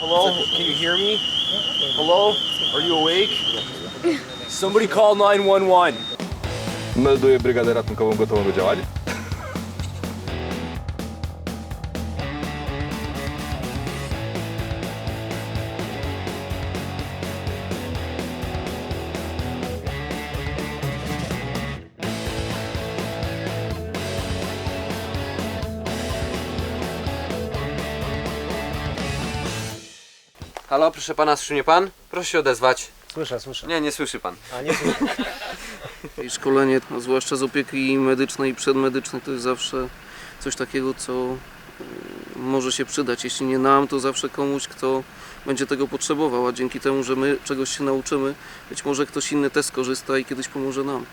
Hello? Can you hear me? Hello? Are you awake? Somebody call 911. Melduję brygadę ratunkową gotową do działań. Halo, proszę pana, słyszy mnie pan? Proszę się odezwać. Słyszę, słyszę. Nie, nie słyszy pan. A nie słyszę. I szkolenie, no, zwłaszcza z opieki medycznej i przedmedycznej, to jest zawsze coś takiego, co y, może się przydać. Jeśli nie nam, to zawsze komuś, kto będzie tego potrzebował, a dzięki temu, że my czegoś się nauczymy, być może ktoś inny też skorzysta i kiedyś pomoże nam.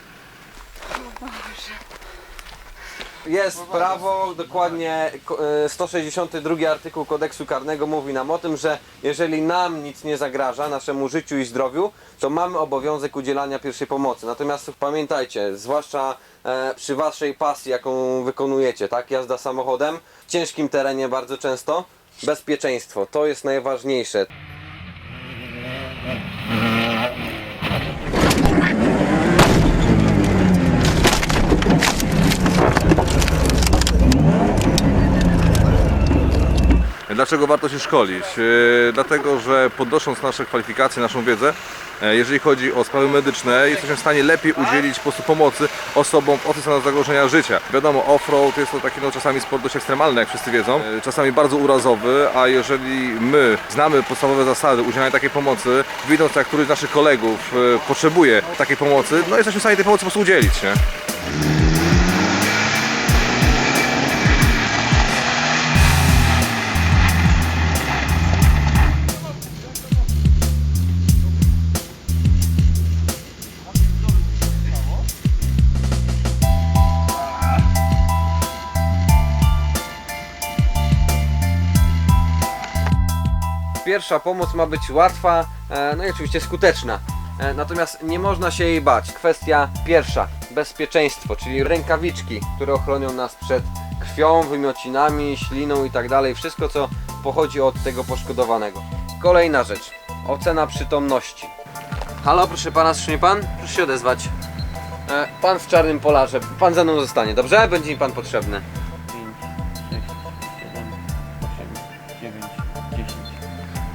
Jest prawo, dokładnie ko- e, 162 artykuł kodeksu karnego mówi nam o tym, że jeżeli nam nic nie zagraża, naszemu życiu i zdrowiu, to mamy obowiązek udzielania pierwszej pomocy. Natomiast pamiętajcie, zwłaszcza e, przy waszej pasji, jaką wykonujecie, tak, jazda samochodem, w ciężkim terenie bardzo często, bezpieczeństwo, to jest najważniejsze. Dlaczego warto się szkolić? E, Dlatego, że podnosząc nasze kwalifikacje, naszą wiedzę, e, jeżeli chodzi o sprawy medyczne, jesteśmy w stanie lepiej udzielić po prostu pomocy osobom w sytuacji zagrożenia życia. Wiadomo, off-road jest to taki no, czasami sport dość ekstremalny, jak wszyscy wiedzą, e, czasami bardzo urazowy, a jeżeli my znamy podstawowe zasady udzielania takiej pomocy, widząc jak któryś z naszych kolegów potrzebuje takiej pomocy, no jesteśmy w stanie tej pomocy po prostu udzielić. Nie? Pierwsza pomoc ma być łatwa, e, no i oczywiście skuteczna. E, Natomiast nie można się jej bać. Kwestia pierwsza, bezpieczeństwo, czyli rękawiczki, które ochronią nas przed krwią, wymiocinami, śliną i tak dalej. Wszystko, co pochodzi od tego poszkodowanego. Kolejna rzecz, ocena przytomności. Halo, proszę pana, słyszy pan? Proszę się odezwać. E, Pan w czarnym polarze, pan ze mną zostanie, dobrze? Będzie mi pan potrzebny.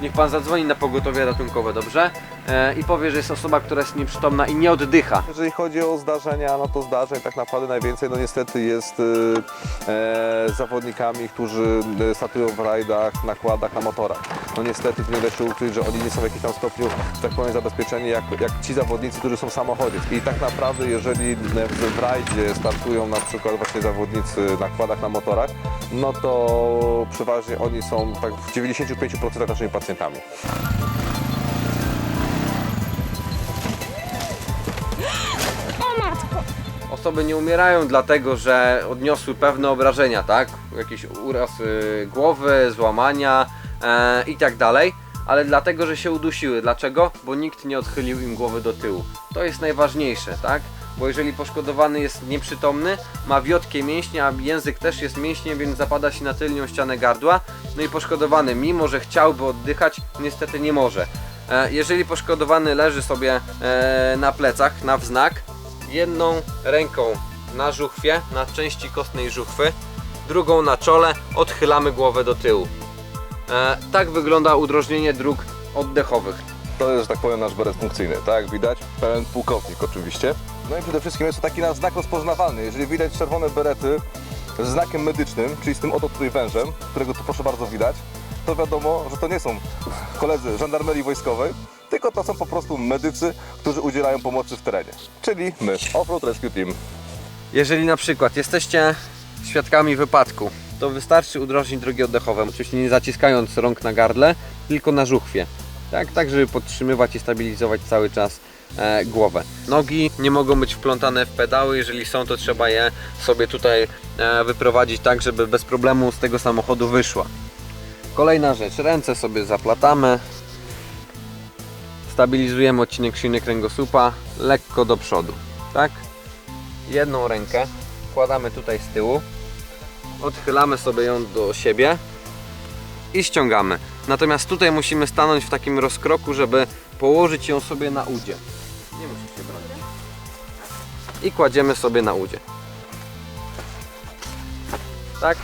Niech pan zadzwoni na pogotowie ratunkowe, dobrze? E, I powie, że jest osoba, która jest nieprzytomna i nie oddycha. Jeżeli chodzi o zdarzenia, no to zdarzeń tak naprawdę najwięcej no niestety jest y, e, zawodnikami, którzy e, startują w rajdach, nakładach, na motorach. No niestety tu nie da się ukryć, że oni nie są w jakimś tam stopniu, tak powiem, zabezpieczeni jak, jak ci zawodnicy, którzy są w samochodzie. I tak naprawdę jeżeli w, w rajdzie startują na przykład właśnie zawodnicy na nakładach, na motorach, no to przeważnie oni są tak w 95% naszymi pacjentami. Osoby nie umierają dlatego, że odniosły pewne obrażenia, tak? Jakiś uraz y, głowy, złamania e, i tak dalej, ale dlatego, że się udusiły. Dlaczego? Bo nikt nie odchylił im głowy do tyłu. To jest najważniejsze, tak? Bo jeżeli poszkodowany jest nieprzytomny, ma wiotkie mięśnie, a język też jest mięśniem, więc zapada się na tylnią ścianę gardła. No i poszkodowany, mimo że chciałby oddychać, niestety nie może. E, jeżeli poszkodowany leży sobie e, na plecach, na wznak, jedną ręką na żuchwie, na części kostnej żuchwy, drugą na czole, odchylamy głowę do tyłu. E, tak wygląda udrożnienie dróg oddechowych. To jest, że tak powiem, nasz beret funkcyjny, tak jak widać, pełen pułkownik oczywiście. No i przede wszystkim jest to taki nasz znak rozpoznawalny. Jeżeli widać czerwone berety z znakiem medycznym, czyli z tym oto tutaj wężem, którego tu proszę bardzo widać, to wiadomo, że to nie są koledzy żandarmerii wojskowej, tylko to są po prostu medycy, którzy udzielają pomocy w terenie. Czyli my, Offroad Rescue Team. Jeżeli na przykład jesteście świadkami wypadku, to wystarczy udrożnić drogi oddechowe, oczywiście nie zaciskając rąk na gardle, tylko na żuchwie. Tak, tak żeby podtrzymywać i stabilizować cały czas e, głowę. Nogi nie mogą być wplątane w pedały, jeżeli są, to trzeba je sobie tutaj e, wyprowadzić tak, żeby bez problemu z tego samochodu wyszła. Kolejna rzecz, ręce sobie zaplatamy, stabilizujemy odcinek szyjny kręgosłupa lekko do przodu, tak? Jedną rękę wkładamy tutaj z tyłu, odchylamy sobie ją do siebie i ściągamy. Natomiast tutaj musimy stanąć w takim rozkroku, żeby położyć ją sobie na udzie. Nie musisz się bronić. I kładziemy sobie na udzie. Tak.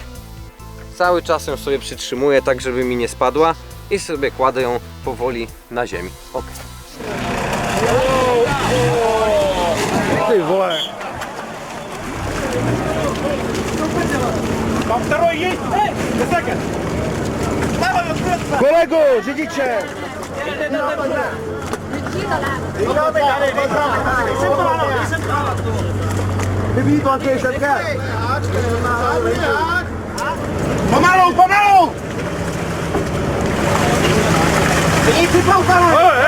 Cały czas ją sobie przytrzymuję, tak żeby mi nie spadła i sobie kładę ją powoli na ziemi. Ok. Kolego, siedzicie! Wybij pan kieszonkę! Pomalą, pomalą! I przypał pan!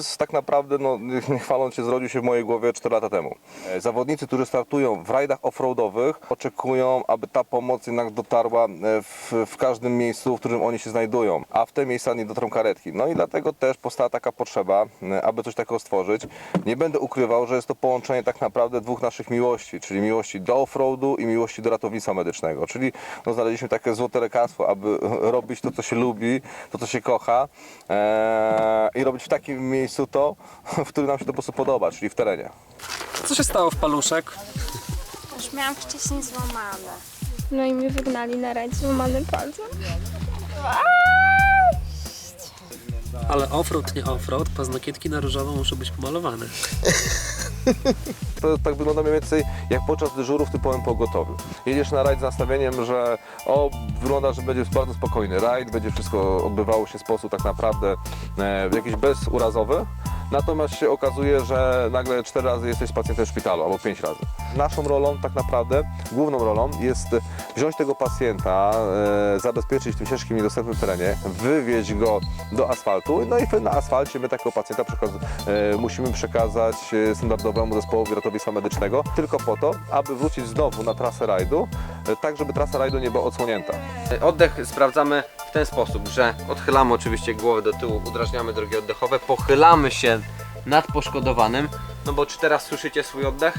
Pomysł tak naprawdę, no, nie chwaląc się, zrodził się w mojej głowie 4 lata temu. E, Zawodnicy, którzy startują w rajdach offroadowych, oczekują, aby ta pomoc jednak dotarła e, w, w każdym miejscu, w którym oni się znajdują, a w te miejsca nie dotrą karetki. No i dlatego też powstała taka potrzeba, e, aby coś takiego stworzyć. Nie będę ukrywał, że jest to połączenie tak naprawdę dwóch naszych miłości, czyli miłości do offroadu i miłości do ratownictwa medycznego. Czyli no, znaleźliśmy takie złote lekarstwo, aby robić to, co się lubi, to, co się kocha i robić w takim miejscu to, w którym nam się to po prostu podoba, czyli w terenie. Co się stało w paluszek? Już miałam wcześniej złamane. No i mnie wygnali na rajd złamany palcem. Ale offroad, nie offroad, paznokietki na różowo muszą być pomalowane. To tak wygląda mniej więcej jak podczas dyżuru w typowym pogotowiu. Jedziesz na rajd z nastawieniem, że o, wygląda, że będzie bardzo spokojny rajd, będzie wszystko odbywało się w sposób tak naprawdę e, jakiś bezurazowy. Natomiast się okazuje, że nagle cztery razy jesteś pacjentem w szpitalu albo pięć razy. Naszą rolą tak naprawdę, główną rolą jest wziąć tego pacjenta, e, zabezpieczyć w tym ciężkim, niedostępnym terenie, wywieźć go do asfaltu, no i na asfalcie my takiego pacjenta e, musimy przekazać e, standardowemu zespołowi ratownictwa medycznego, tylko po to, aby wrócić znowu na trasę rajdu, tak żeby trasa rajdu nie była odsłonięta. Oddech sprawdzamy w ten sposób, że odchylamy oczywiście głowę do tyłu, udrażniamy drogi oddechowe, pochylamy się nad poszkodowanym, no bo czy teraz słyszycie swój oddech?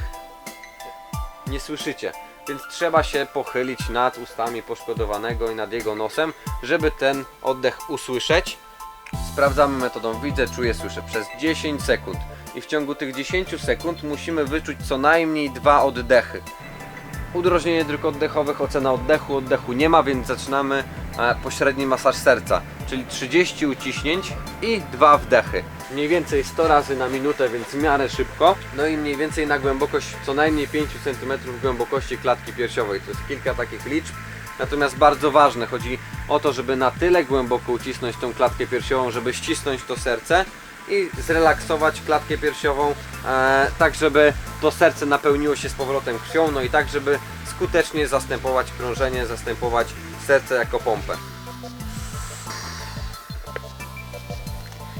Nie słyszycie, więc trzeba się pochylić nad ustami poszkodowanego i nad jego nosem, żeby ten oddech usłyszeć. Sprawdzamy metodą widzę, czuję, słyszę przez 10 sekund i w ciągu tych 10 sekund musimy wyczuć co najmniej dwa oddechy. Udrożnienie dróg oddechowych, ocena oddechu, oddechu nie ma, więc zaczynamy e, pośredni masaż serca, czyli 30 uciśnięć i dwa wdechy. Mniej więcej 100 razy na minutę, więc w miarę szybko. No i mniej więcej na głębokość co najmniej 5 cm głębokości klatki piersiowej. To jest kilka takich liczb. Natomiast bardzo ważne, chodzi o to, żeby na tyle głęboko ucisnąć tą klatkę piersiową, żeby ścisnąć to serce i zrelaksować klatkę piersiową, e, tak żeby to serce napełniło się z powrotem krwią, no i tak, żeby skutecznie zastępować krążenie, zastępować serce jako pompę.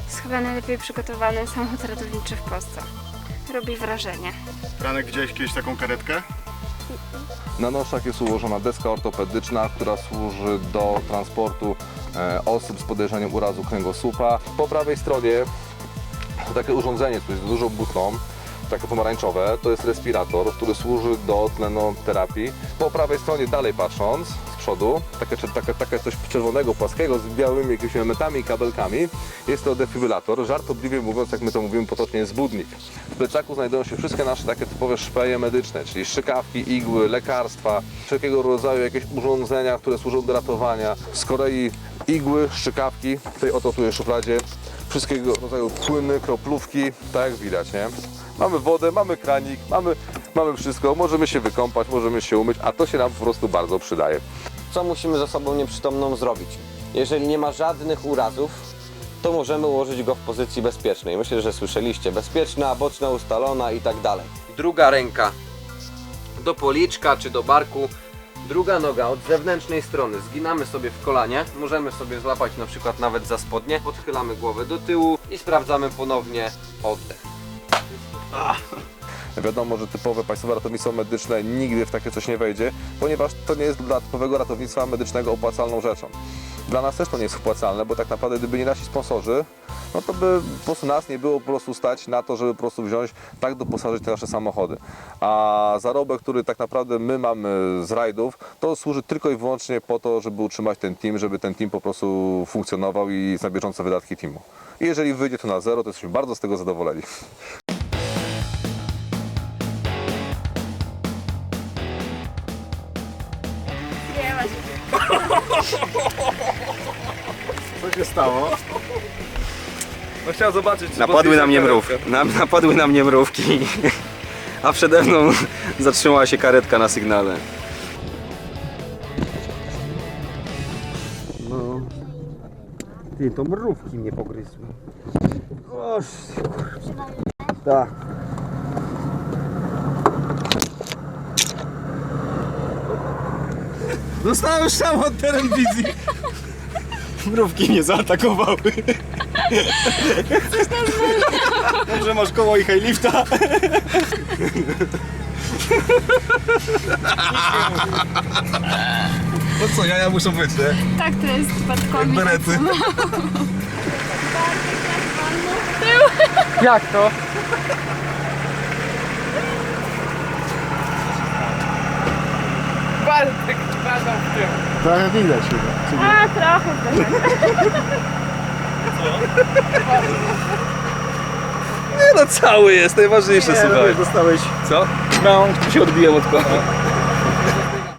Jest chyba najlepiej przygotowany samochód ratowniczy w Polsce. Robi wrażenie. Franek, widziałeś kiedyś taką karetkę? Na noszach jest ułożona deska ortopedyczna, która służy do transportu e, osób z podejrzeniem urazu kręgosłupa. Po prawej stronie to takie urządzenie, które jest dużą butą, takie pomarańczowe, to jest respirator, który służy do tlenoterapii. Po prawej stronie dalej patrząc, z przodu, takie, takie, takie coś czerwonego, płaskiego, z białymi jakimiś elementami i kabelkami, jest to defibrylator, żartobliwie mówiąc, jak my to mówimy potocznie, jest budnik. W pleczaku znajdują się wszystkie nasze takie typowe szpeje medyczne, czyli strzykawki, igły, lekarstwa, wszelkiego rodzaju jakieś urządzenia, które służą do ratowania. Z kolei igły, szczykawki, w tej oto tu jest szufladzie, wszystkiego rodzaju płyny, kroplówki, tak jak widać, nie? Mamy wodę, mamy kranik, mamy, mamy wszystko, możemy się wykąpać, możemy się umyć, a to się nam po prostu bardzo przydaje. Co musimy z osobą nieprzytomną zrobić? Jeżeli nie ma żadnych urazów, to możemy ułożyć go w pozycji bezpiecznej. Myślę, że słyszeliście. Bezpieczna, boczna, ustalona i tak dalej. Druga ręka do policzka czy do barku. Druga noga od zewnętrznej strony. Zginamy sobie w kolanie. Możemy sobie złapać na przykład nawet za spodnie. Odchylamy głowę do tyłu i sprawdzamy ponownie oddech. Wiadomo, że typowe państwowe ratownictwo medyczne nigdy w takie coś nie wejdzie, ponieważ to nie jest dla typowego ratownictwa medycznego opłacalną rzeczą. Dla nas też to nie jest wpłacalne, bo tak naprawdę gdyby nie nasi sponsorzy, no to by po prostu nas nie było po prostu stać na to, żeby po prostu wziąć, tak doposażyć te nasze samochody. A zarobek, który tak naprawdę my mamy z rajdów, to służy tylko i wyłącznie po to, żeby utrzymać ten team, żeby ten team po prostu funkcjonował i na bieżące wydatki teamu. I jeżeli wyjdzie to na zero, to jesteśmy bardzo z tego zadowoleni. Co się stało? No chciałem zobaczyć, czy Napadły na mnie mrówki. Na, napadły na mnie mrówki. A przede mną zatrzymała się karetka na sygnale. No. Ty, to mrówki mnie pogryzły. Oż, Tak. Dostałem strzał od telewizji. Mrówki mnie zaatakowały. Może masz koło i hejlifta? No co, jaja muszą być, nie? Tak, to jest przypadkowi. Berety. Jak to? Bartek padał w tym. Trochę widać chyba. A, trochę. Nie no, cały jest, najważniejsze, słuchaj. Dostałeś Co? No, tu się odbiłem od koła.